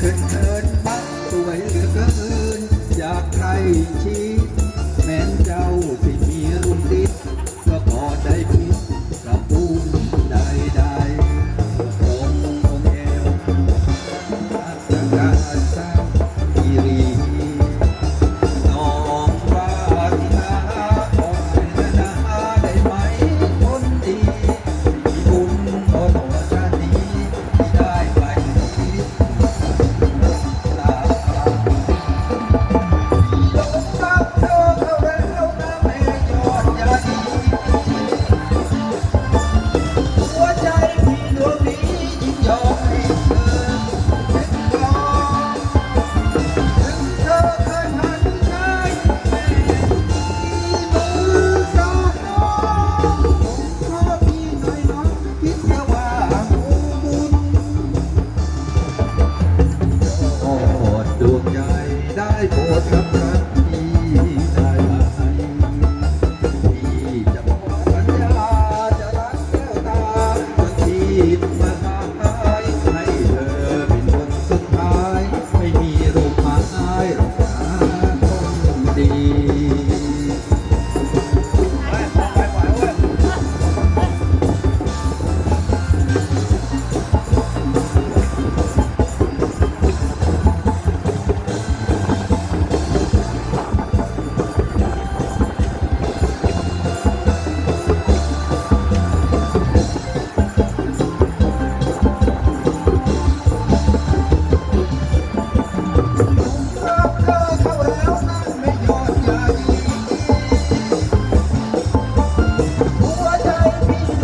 ขึ้นเอินบักสวยเหลือเกินอยากใครชี้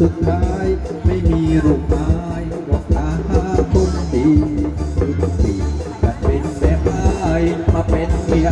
สุดท้ายไม่มีรูปไม้บอกอาหาทุกทีทุกทีแต่เป็นแม่ไม้มาเป็นเมีย